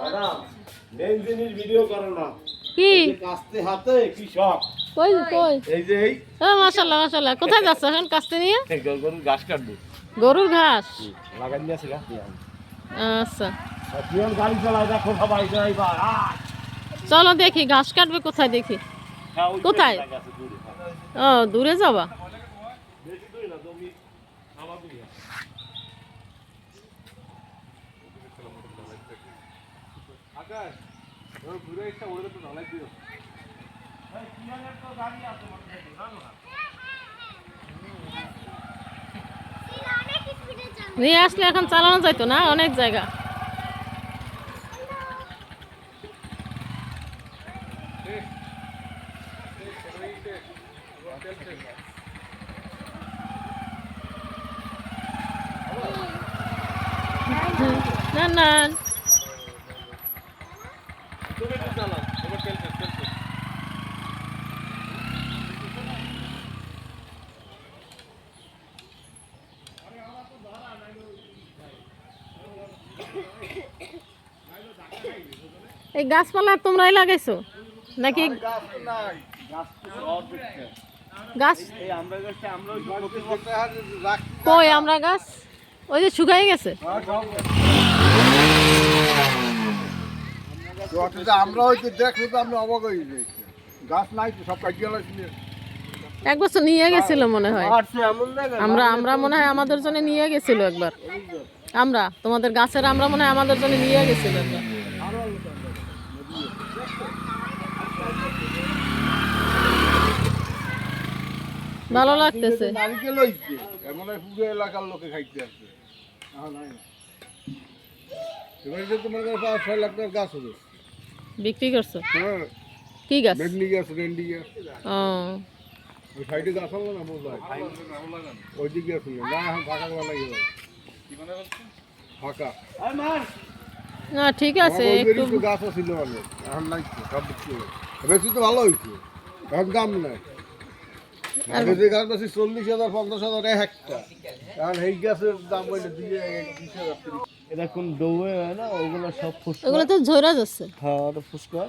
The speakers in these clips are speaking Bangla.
ম্যাডাম মেন জিনিস ভিডিও করো না। কি? এই কাস্তে হাতে কি শখ? কই কই? এই যে এই ও মাশাল্লাহ মাশাল্লাহ। কোথায় যাচ্ছ এখন কাস্তে নিয়ে? গরুর ঘাস কাটবো। গরুর ঘাস? লাগাই নিয়ে আসে ঘাস আচ্ছা পিয়ন গাড়ি চালায় দেখো সবাই ড্রাইভার চলো দেখি ঘাস কাটবে কোথায় দেখি। কোথায়? ও দূরে যাবা? বেশি দূরে না জমি আমার দূরে আকাশ ওই ঘুরে একটা ওরে তো ঢালাই দিও ভাই পিয়নের তো গাড়ি আছে মানে জানো না নিয়ে আসলে এখন চালানো যাইতো না অনেক জায়গা। না না এই গাছপালা তোমরাই লাগাইছো? নাকি গাছ কই আমরা গাছ? ওই যে শুকাই গেছে। আমরা হয়তো দেখলে তো আমরা অবাক হয়ে গাছ। নাই তো সব কাটিয়ে এক বছর নিয়ে গেছিল মনে হয়। আমরা মনে হয় আমাদের জন্য নিয়ে গেছিল একবার। আমরা তোমাদের গাছের আমরা মনে হয় আমাদের জন্য নিয়ে গেছিল ভালো লাগতেছে। এলাকার লোকে খাইতে তোমার কাছে ছয় লাখ টাকার গাছ হবে বিক্রি করছ? হ্যাঁ। কি গাছ? গাছ গাছ। ও। সাইডে গাছ না ওই দিকে আছে না লাগে ফাঁকা না ঠিক আছে একটু গাছ ছিল অনেক এখন নাই সব বিক্রি বেশি তো ভালো হয়েছে এখন দাম নাই। আগে যে গাছ বেশি চল্লিশ হাজার পঞ্চাশ হাজার এক একটা। এখন এই গাছের দাম হইলে দিয়ে হাজার এটা কোন ডৌয়ে হয় না? ওগুলো সব ফুসকা? ওগুলো তো ঝরা যাচ্ছে। হ্যাঁ ওটা ফুসকা।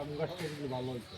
আম গাছটা কিন্তু ভালো হয়েছে।